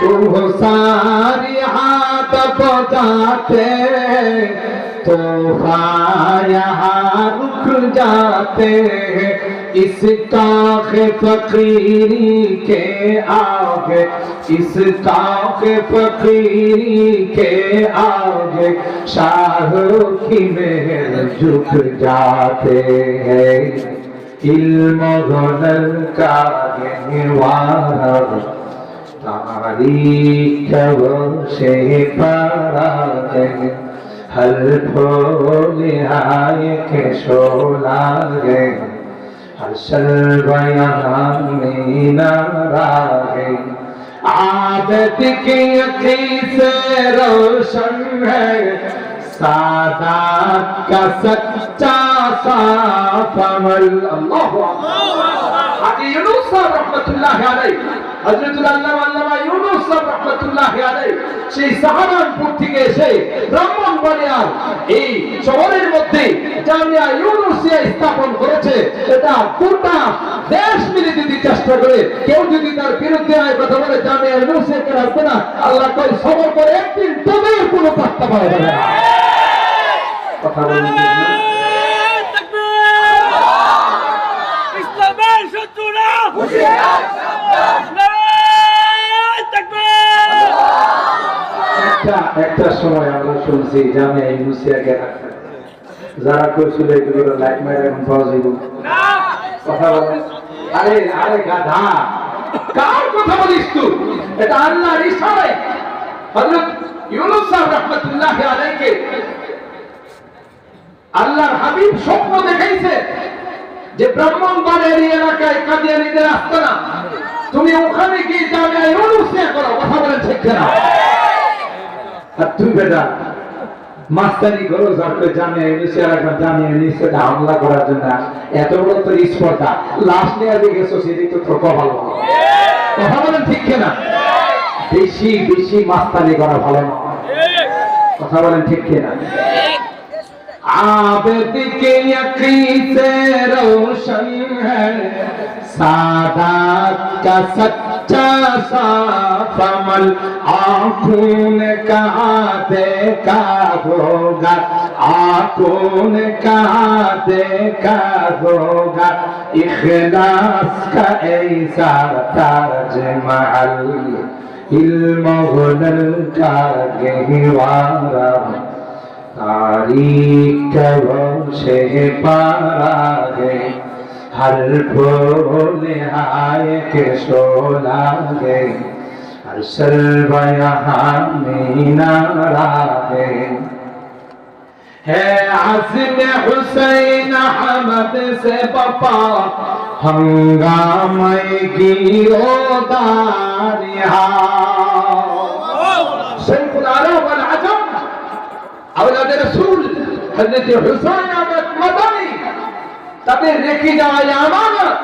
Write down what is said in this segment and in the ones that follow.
तू सारी हाथ पहुँचाते तो यहाँ रुक जाते इस काख फकीरी के आगे इस काख फकीरी के आगे शाहरुख की मेहर झुक जाते हैं इल्म हुनर का गहवार तारीख से पारा गए हल फूल आए के शोला गए असल बयान में नारा गए आदत की अखी से रोशन है सादा का सच्चा साफ अमल अल्लाह हजरत यूनुस रहमतुल्लाह अलैह হযরতুল আল্লামা আল্লামা ইউনুস সাহেব রহমতুল্লাহ আলাই সেই সাহারানপুর থেকে এসে ব্রাহ্মণবাড়িয়ার এই শহরের মধ্যে জামিয়া ইউনুসিয়া স্থাপন করেছে। এটা গোটা দেশ মিলে যদি চেষ্টা করে কেউ যদি তার বিরুদ্ধে আয় কথা বলে জামিয়া ইউনুসিয়াকে রাখবে না আল্লাহ কই সবর করে একদিন তোদের কোনো পাত্তা যাবে না। কথা বলেন একটা একটা সময় আমরা শুনছি জামে ইউনুসিয়াকে রাখতেন যারা কইছিল এগুলো লাইট মাইরে এখন পাওয়া যাইব। কথা বলে। আরে আরে গাধা। কার কথা বলিস তুই? এটা আল্লাহর ইশারায়। হযরত ইউনুস সাহেব রাহমাতুল্লাহ আল্লাহর হাবিব স্বপ্ন দেখাইছে যে ব্রাহ্মণবাড়িয়ার এই এলাকায় কাদিয়ানীদের না। তুমি ওখানে গিয়ে জামিয়া ইউনুসিয়া করো, কথা বলেন ঠিক না আর তুই বেটা মাস্তানি করো যাকে জামিয়া ইউনিসে রাখা জামিয়া ইউনিসে হামলা করার জন্য এত বড় তোর স্পর্ধা লাশ নিয়ে দিয়ে গেছো সেদিক তো তোর কপাল ভালো। কথা বলেন ঠিক কিনা বেশি বেশি মাস্তানি করা ভালো না কথা বলেন ঠিক কিনা आबद के यकीन से रोशन है सादात का सच्चा साफ अमल आंखों ने कहा देखा होगा आंखों ने कहा देखा होगा इखलास का ऐसा ताजमहल इल्म हुनर का गहवारा तारीख से पारा হার ভোলে হায় কে সোলা গে আর সর্বয়া মিনা রাগে ہے عزم حسین احمد سے پپا ہنگام کی رو دانہا شیخ العرب والعجم اولاد رسول حضرت حسین احمد مدد তাদের রেখে যাওয়া আমানত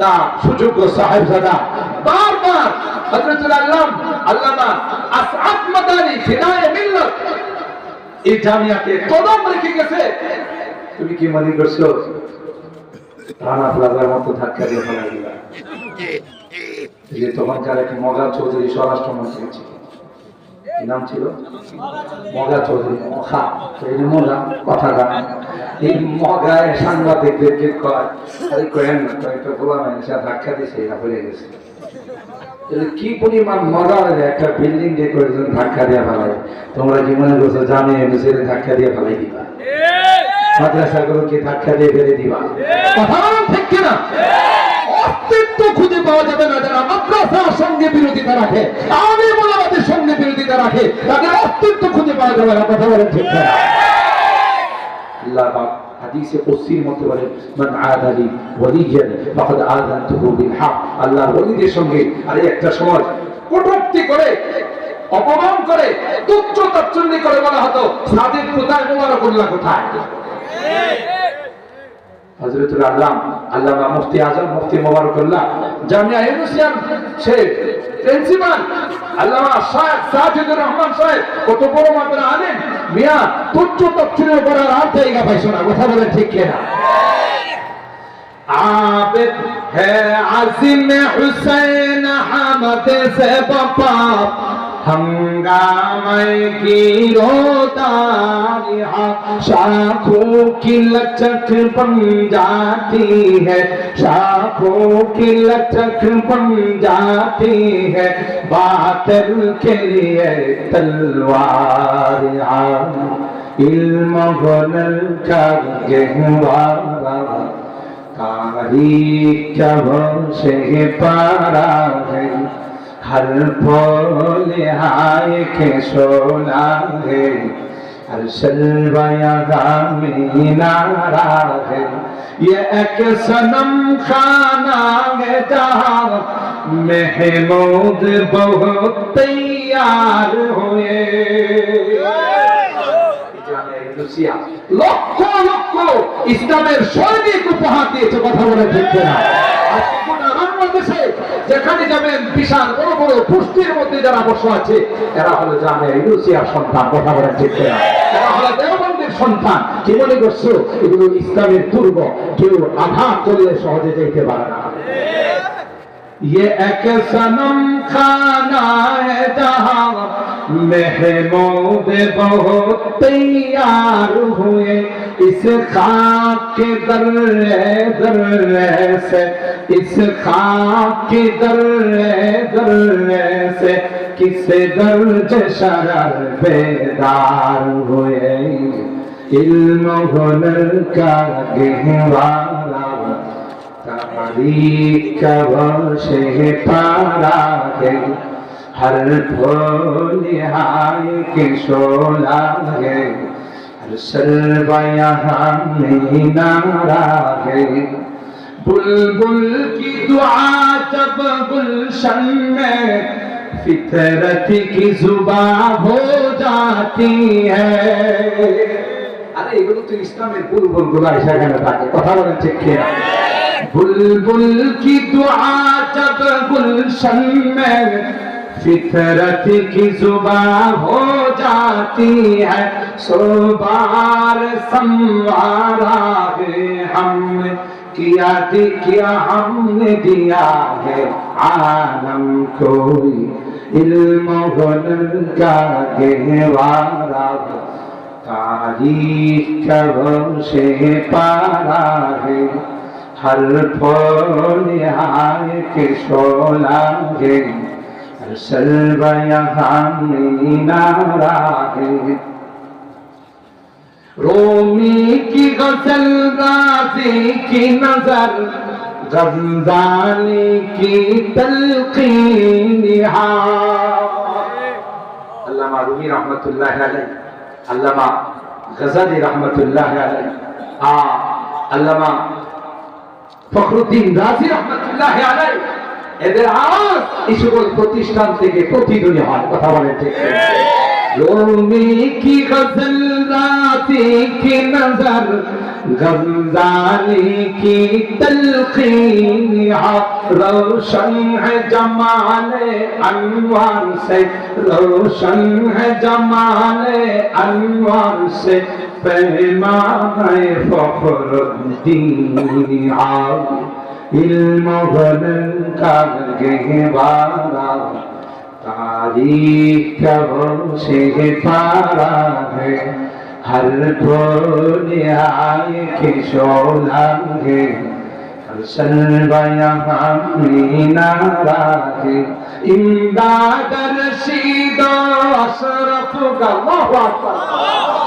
তা সুযোগ্য সাহেবজাদা, বারবার হযরতুল আল্লাম মাদানী এই জামিয়াতে কদম রেখে গেছে। তুমি কি মনে করছ? রানা প্লাজার মতো ধাক্কা দিয়ে ফেলাই দিলা যে তখনকার এক মগা চৌধুরী স্বরাষ্ট্রমন্ত্রী ছিল কি নাম ছিল? মগা চৌধুরী। তো এই মোলা কথাটা এই মগায় সাংবাদিকদেরকে কয় কয়েন কয়েকটা বলা নাই সে ধাক্কা দিয়েছে, এরা পড়ে গেছে। কি পরিমাণ মজা হলে একটা বিল্ডিং কয়েকজন ধাক্কা দিয়ে ফেলায়। তোমরা মনে করছ, জানে ছেলে ধাক্কা দিয়ে ফেলাই দিবা? মাদ্রাসাগুলোকে ধাক্কা দিয়ে ফেলে দিবা? কথা অস্তিত্ব খুঁজে পাওয়া যাবে না যারা মাদ্রাসার সঙ্গে বিরোধিতা রাখে। আমি মোলাবাদের সঙ্গে বিরোধিতা রাখে, তাদের অস্তিত্ব খুঁজে পাওয়া যাবে না কথা বলেন ঠিক আল্লাহ কুদসির মুফতি আজম, মুফতি মোবারকুল্লাহ, জামিয়া ইউনুসিয়ান সে প্রিন্সিপাল, আল্লামা শাহেব সাজিদুর রহমান সাহেব, কত বড় মাত্রা আনেন মিয়া, তুচ্ছ তচ্ছুরের করার আর জায়গা পাইছো না, কথা বলে ঠিক কিনা? عابد ہے عظیم حسین حمد سے بپا ہنگامہ کی روتا شاکھوں کی لچک بن جاتی ہے شاکھوں کی لچک بن جاتی ہے باطل کے لیے تلوار علم بلل کا گہوارا کاری جب سے پارا ہے ہر پول آئے کے سولا ہے हर शलवाया में नारा है ये एक सनम खाना है जहाँ महमूद बहुत तैयार हुए লুসিয়া লক্ষ লক্ষ ইসলামের সৈনিক উপহার দিয়েছে কথা বলে ঠিক না আজকে গোটা বাংলাদেশে যেখানে যাবেন বিশাল বড় বড় পুষ্টির মধ্যে যারা বসে আছে এরা হলো জানে লুসিয়ার সন্তান কথা বলে ঠিক না এরা হলো দেওবন্দের সন্তান কি মনে করছো এগুলো ইসলামের পূর্ব কেউ আঘাত করলে সহজে যেতে পারে না ये एक सनम खाना है जहाँ محمود بہت تیار ہوئے۔ اس خاک کے در رہے در رہے سے، اس خاک کے در رہے در رہے سے کس درج شرر بیدار ہوئے۔ علم ہنر کا گہوارا تاریخ کا وشہ پارا ہے۔ हर फूल हाय के शोला है हर सरवा यहाँ में नारा है बुलबुल की दुआ जब गुलशन में फितरत की जुबा हो जाती है আরে এগুলো তো ইসলামের বুলবুল গুলা সেখানে থাকে কথা বলেন ঠিক কিনা बुलबुल की दुआ जब गुलशन में فطرت کی زبان ہو جاتی ہے۔ سو بار سموارا ہے ہم کیا دی کیا ہم نے دیا ہے عالم کوئی۔ علم و ہنر کا گہوارا ہے۔ تاریخ کا سے پارا ہے۔ ہر پھول یہاں کے شولا ہے۔ سلب یہاں نارائے رومی کی غسل رازی کی نظر غمزانی کی تلقین علامہ رومی رحمت اللہ علیہ علامہ غزالی رحمت اللہ علیہ آ علامہ فخر الدین رازی رحمت اللہ علیہ এদের আর সকল প্রতিষ্ঠান থেকে প্রতিধ্বনি হয়, কথা বলে ঠিক কি গজল রাতে কে নজর গঙ্গালী কি তলখী রোশন হমালে অনুমান সে, রোশন হমালে অনুমান সে প্রেমা ফখর দিন फखरुद्दीन इल्म गलन का गहवारा तारीख कब से पारा है हर फूल आए के शोला है हर सलवा यहाँ में नारा है इमदाद रशीद अशरफ का अल्लाहु अकबर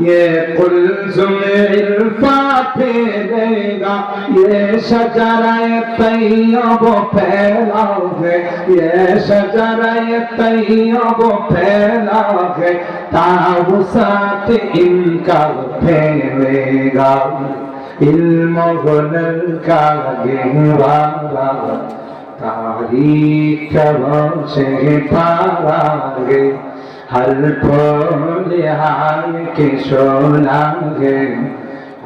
ये कुलसुम इल्फा फैलेगा ये शजराए तैयब फैला है ये शजराए तैयब फैला है ताउसात इनका फैलेगा इल्म गुनल का गिवाला तारीख से पारा है حرف لحال کے سونا ہے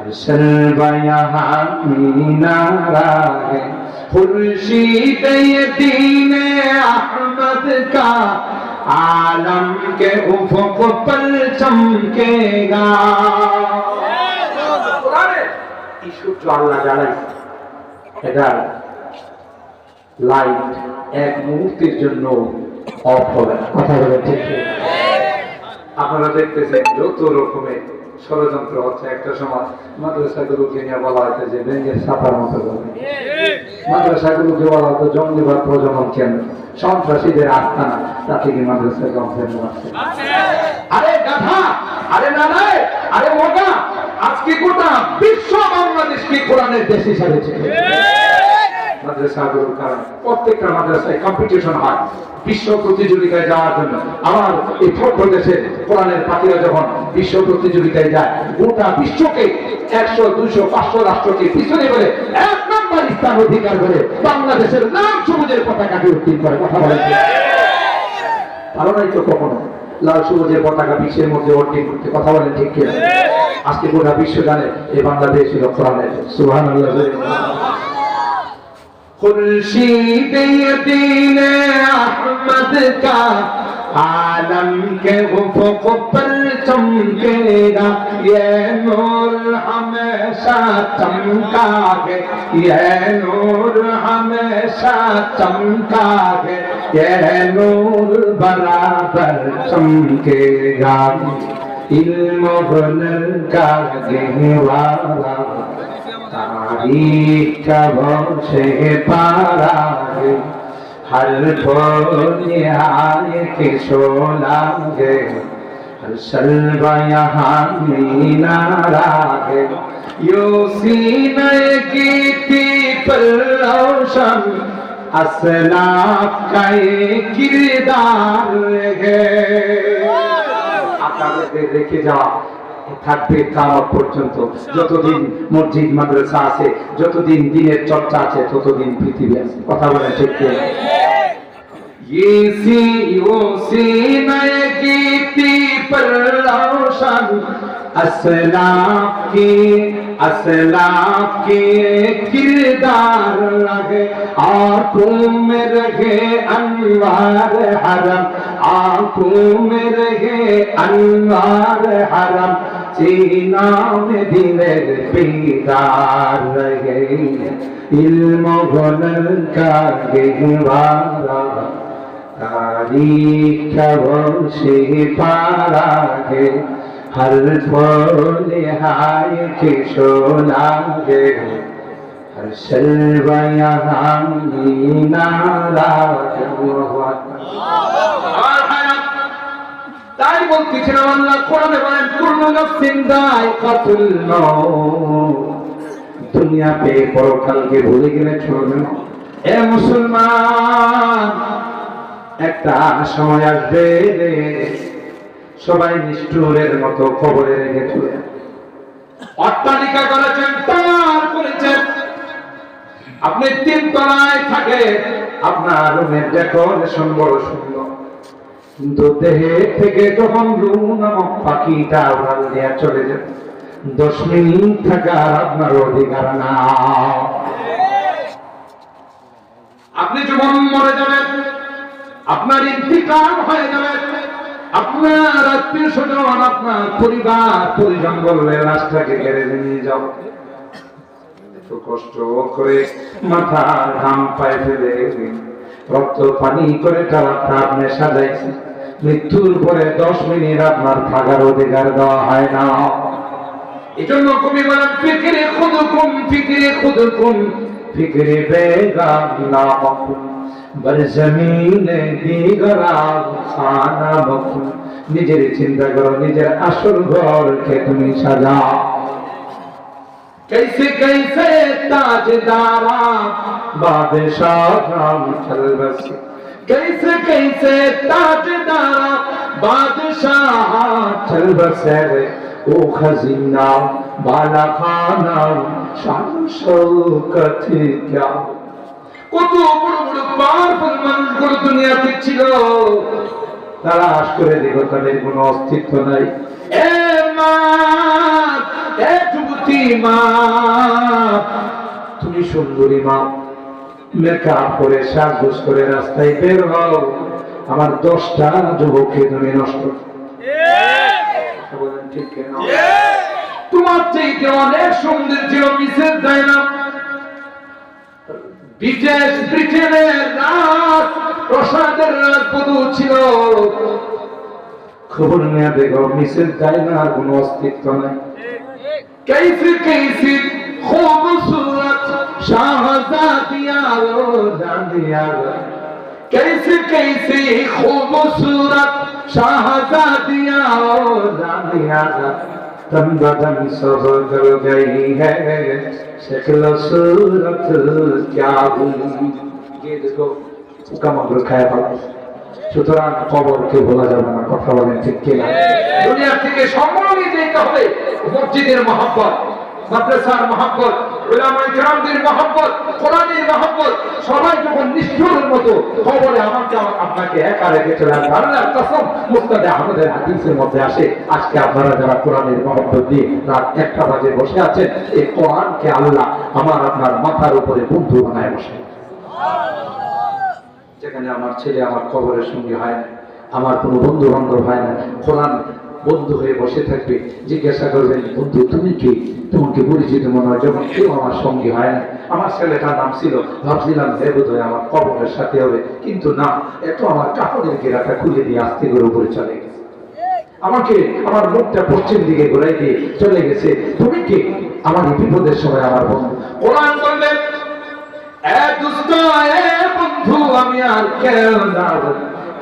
اصل بیاں نارا ہے خورشید دین احمد کا عالم کے افق پر چمکے گا সূর্য আল্লাহ জ্বালাই এটা লাইট এক মুহূর্তের জন্য অফ হবে কথা বলে ঠিক আপনারা দেখতেছেন যত রকমের ষড়যন্ত্র হচ্ছে একটা সময় মাদ্রাসাগুলোকে নিয়ে বলা হয়েছে যে ব্যাংকের ছাপার মতো করবে মাদ্রাসাগুলোকে বলা হতো জঙ্গিবাদ প্রজনন কেন্দ্র। সন্ত্রাসীদের আস্থানা তাতে কি মাদ্রাসা কমপ্লেন আছে আরে গাধা, আরে নানায় আরে মোটা আজকে গোটা বিশ্ব বাংলাদেশকে কোরআনের দেশ হিসাবে চেনে প্রত্যেকটা মাদ্রাসায় কম্পিটিশন হয়। বিশ্ব প্রতিযোগিতায় যাওয়ার জন্য। আমার এই দেশে কোরআনের পাখিরা যখন বিশ্ব প্রতিযোগিতায় যায়, গোটা বিশ্বকে একশো পাঁচশো রাষ্ট্রকে পিছনে বলে এক নম্বর স্থান অধিকার করে বাংলাদেশের নাম সবুজের পতাকাকে উত্তীর্ণ করে। কথা তো? কখনো? লাল সবুজের পতাকা বিশ্বের মধ্যে অর্জন করতে কথা বলেন ঠিক আজকে গোটা বিশ্ব জানে, এই বাংলাদেশ ছিল কোরআনের। সুহান خورشید دین احمد کا، عالم کے افق پر چمکے گا۔ یہ نور ہمیشہ چمکا گے یہ نور ہمیشہ چمکا گے یہ نور برابر چمکے گا۔ علم و بنر کا گہوارا से पारागे हर फूल आए के सोलागे हर सलवा यहाँ मीनारागे यो सीने की थी पर रोशन असलाफ का ये किरदार है আপনাদেরকে রেখে যাওয়া থাকবে কামত পর্যন্ত। যতদিন মসজিদ মাদ্রাসা আছে যতদিন দিনের চর্চা আছে ততদিন পৃথিবী আছে। কথা বলে ঠিক اسلاف کے اسلاف کے کردار آنکھوں میں رہے انوار حرم آنکھوں میں رہے انوار حرم নাম দিলের পিতার গে ইলম গলন কাগে বারা তারিখ বংশে পারা গে হর ফলে হায় কেশো লাগে। হর সর্বয়া হামি নারাজ তাই বলতেছিলাম আল্লাহ কোরআনে বলেন নাফসিন দায়কাতুল মউত। দুনিয়া পে পরকালকে ভুলে গেলে চলবে এ মুসলমান, একটা সময় আসবে সবাই নিষ্ঠুরের মতো খবরে রেখে চলে অট্টালিকা করেছেন, পার করেছেন। আপনি তিন তলায় থাকে, আপনার রুমের ডেকোরেশন বড় সুন্দর। দেহে থেকে যখন নামক পাখিটা উড়াল চলে দশ মিনিট থাকার আপনার অধিকার না। আপনি যখন মরে যাবেন, আপনার হয়ে যাবে, আপনার আত্মীয় স্বজন, আপনার পরিবার, পরিজন বললে নিয়ে যাও। এত কষ্ট করে মাথার ঘাম পায়ে ফেলে, রক্ত পানি করে তারা আপনি সাজাইছে মৃত্যুর পরে দশ মিনিট আপনার থাকার অধিকার দেওয়া হয় না এজন্য কবি বলেন ফিক্রে খুদকুম ফিক্রে খুদকুম ফিক্রে বেগাম নামকুম বর জমিনে দিগরা খানা বকুম নিজের চিন্তা করো নিজের আসল ঘরকে তুমি সাজাও कैसे कैसे ताजदारा बादशाह नाम चल बस कैसे कैसे ताजदारा बादशाह चल बसे रे ओ खजीना বালা খানা শান শৌকত क्या কত বড় বড় পাওয়ারফুল মানুষগুলো দুনিয়াতে ছিল তালাশ করে দেখো তাদের কোনো অস্তিত্ব নাই এ মা এ যুবতী মা তুমি সুন্দরী মা মেকআপ করে সাজগোজ করে রাস্তায় বের হও। আমার দশটা যুবককে তুমি নষ্ট তোমার চাইতে অনেক যায় না ব্রিটেনের প্রসাদের ছিল। খবর নেয়া দেখো মিসেস যায় না কোনো অস্তিত্ব নাই। কেসি কেসি खूबसूरत शाहजादिया लो जानिया कैसे कैसे खूबसूरत शाहजादिया लो जानिया तन बदन सब कर गई है शक्ल सूरत क्या हुई ये देखो কামাগুলো খায় পালা সুতরাং খবরকে বলা যাবে না কথা বলেন ঠিক কিনা দুনিয়া থেকে সম্মানী যেতে হবে মসজিদের মহব্বত মাদ্রাসার মহব্বত, উলামায়ে কেরামদের মহব্বত, কোরআনের মহব্বত, সবাই যখন নিষ্ঠুরের মতো খবরে আমাকে আপনাকে একা রেখে আসবে আল্লাহর কসম, মুস্তাদে আহমদের হাদিসের মধ্যে আসে, আজকে আপনারা যারা কোরআনের মহব্বত দিয়ে রাত একটা বাজে বসে আছেন, এই কোরআনকে আল্লাহ আমার আপনার মাথার উপরে বন্ধু বানায় বসে। যেখানে আমার ছেলে আমার কবরের সঙ্গে হয় না, আমার কোনো বন্ধু বান্ধব হয় না, কোরআন বন্ধু হয়ে বসে থাকবে, জিজ্ঞাসা করবেন, বন্ধু, তুমি কি? তোমাকে পরিচিত মনে হয় যখন কেউ আমার সঙ্গে হয় না। আমার ছেলেটার নাম ছিল, ভাবছিলাম হে বোধ হয় আমার কবরের সাথে হবে, কিন্তু না, এত আমার কাপড়ের গেরাটা খুলে দিয়ে আস্তে করে উপরে চলে আমাকে আমার মুখটা পশ্চিম দিকে ঘুরাই দিয়ে চলে গেছে, তুমি কি? আমার বিপদের সময় আমার বন্ধু। কোরআন বন্ধু, আমি আর কেউ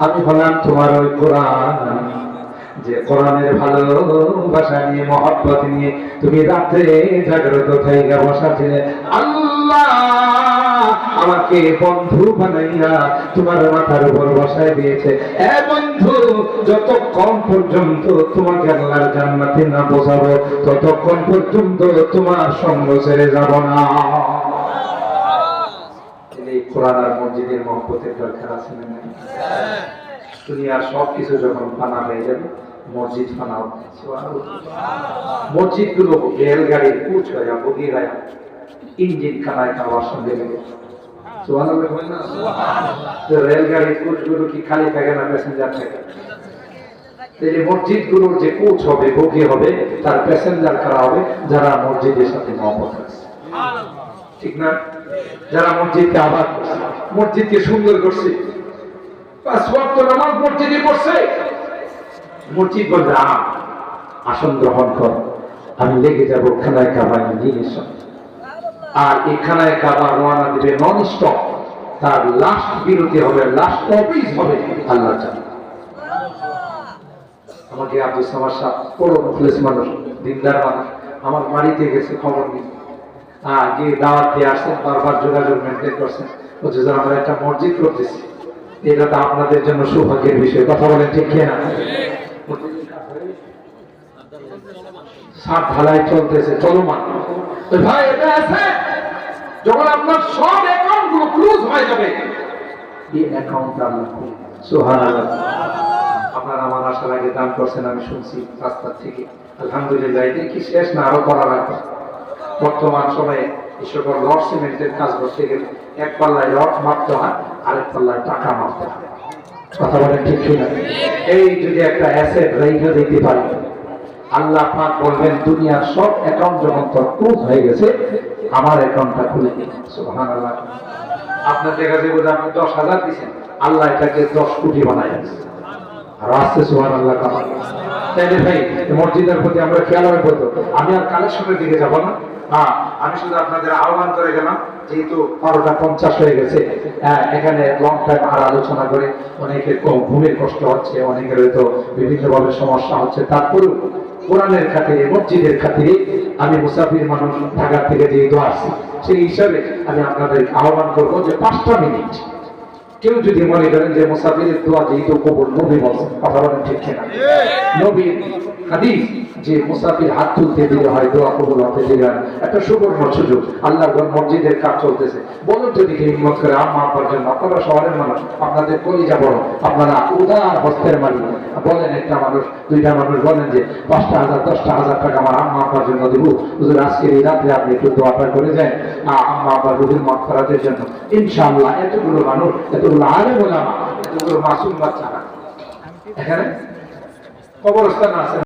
আমি হলাম তোমার ওই কোরআন। যে কোরআনের ভালোবাসা নিয়ে মহব্বত নিয়ে তুমি রাত্রে জাগ্রত থেকে বসা ছিলে আল্লাহ আমাকে বন্ধু বানাইয়া তোমার মাথার উপর বসায় দিয়েছে। এ বন্ধু যতক্ষণ পর্যন্ত তোমাকে আল্লাহর জান্নাতে না বোঝাবো ততক্ষণ পর্যন্ত তোমার সঙ্গ ছেড়ে যাব না। কোরআন আর মসজিদের মহব্বতের দরকার আছে না নাই? দুনিয়ার সব কিছু যখন পানা হয়ে যাবে মসজিদ হবে মসজিদগুলো রেলগাড়ির কুচ হয়ে বগি হয়ে ইঞ্জিন খানায় খাওয়ার সঙ্গে গুলো কি খালি থাকে না প্যাসেঞ্জার থাকে? এই মসজিদগুলোর যে কোচ হবে, বগি হবে, তার প্যাসেঞ্জার কারা হবে? যারা মসজিদের সাথে মহব্বত ঠিক না? যারা মসজিদকে আবাদ করছে। মসজিদকে সুন্দর করছে। পাঁচ নামাজ মসজিদে পড়ছে। মসজিদ বলছে আ আসন গ্রহণ কর, আমি লেগে যাব খানায় কাবা সঙ্গে আর এই খানায় কাবা রওনা দিবে নন স্টপ তার লাস্ট বিরতি হবে লাস্ট অফিস হবে আল্লাহ জানে। আমাকে আব্দুল সামার সাহ বড় মুখলেস মানুষ, দিনদার মানুষ, আমার বাড়িতে গেছে খবর নিয়ে। হ্যাঁ গিয়ে দাওয়াত দিয়ে আসছেন, বারবার যোগাযোগ মেনটেন করছেন। বলছে যে আমরা একটা মসজিদ করতেছি। এটা তো আপনাদের জন্য সৌভাগ্যের বিষয়। কথা বলেন ঠিক কিনা? সাত চলতেছে চলমান ভাই, এটা আছে। যখন আপনার সব অ্যাকাউন্টগুলো ক্লোজ হয়ে যাবে, এই অ্যাকাউন্ট আপনার আমার আসার আগে দান করছেন, আমি শুনছি রাস্তার থেকে। আলহামদুলিল্লাহ, এটা কি শেষ না আরও করা লাগবে বর্তমান সময়ে সকল রড সিমেন্টের কাজ করতে গেলে এক পাল্লায় রড মারতে হয়, আরেক পাল্লায় টাকা মারতে হয়। কথা বলেন আল্লাহ পাক বলবেন, দুনিয়ার সব অ্যাকাউন্ট যখন তোর হয়ে গেছে, আমার অ্যাকাউন্টটা খুলে দিন। আপনার দেখা যাবে আপনি দশ হাজার দিচ্ছেন আল্লাহ এটাকে দশ কোটি দিচ্ছে আর আসতে সুহান আল্লাহ কামাল তাইলে ভাই মসজিদের প্রতি আমরা খেয়াল রাখব তো। আমি আর কালেকশনের দিকে যাব না। হ্যাঁ আমি শুধু আপনাদের আহ্বান করে গেলাম যেহেতু বারোটা পঞ্চাশ হয়ে গেছে হ্যাঁ, এখানে লং টাইম আর আলোচনা করে অনেকের ঘুমের কষ্ট হচ্ছে অনেকের হয়তো বিভিন্নভাবে সমস্যা হচ্ছে। তারপরেও কোরআনের খাতিরে মসজিদের খাতিরে আমি মুসাফির মানুষ ঢাকা থেকে যেহেতু আসছি সেই হিসাবে আমি আপনাদের আহ্বান করব যে পাঁচটা মিনিট কেউ যদি মনে করেন যে মুসাফিরের দোয়া যেহেতু কবুল নবী বলছেন কথা বলেন ঠিক কিনা? নবী হাদিস যে মুসাফির হাত তুলতে দিলে হয়, দোয়া কবুল হতে দিলে একটা সুবর্ণ সুযোগ। আল্লাহ মসজিদের কাজ চলতেছে। বলুন যদি হিম্মত করে, আম্মা আব্বার জন্য আপনারা শহরের মানুষ, আপনাদের কলিজা বড়, আপনারা উদার হস্তের মালিক। বলেন একটা মানুষ, দুইটা মানুষ বলেন যে, পাঁচটা হাজার, দশটা হাজার টাকা আমার আম্মা আব্বার জন্য দেবো। হুজুর, আজকের এই রাত্রে আপনি একটু দোয়াটা করে আ- আম্মা আব্বার রুহুল মাগফিরাতের জন্য। ইনশাআল্লাহ, এতগুলো মানুষ, এতগুলো আলেম ওলামা, এতগুলো মাসুম বাচ্চারা। এখানে কবরস্থান আছে।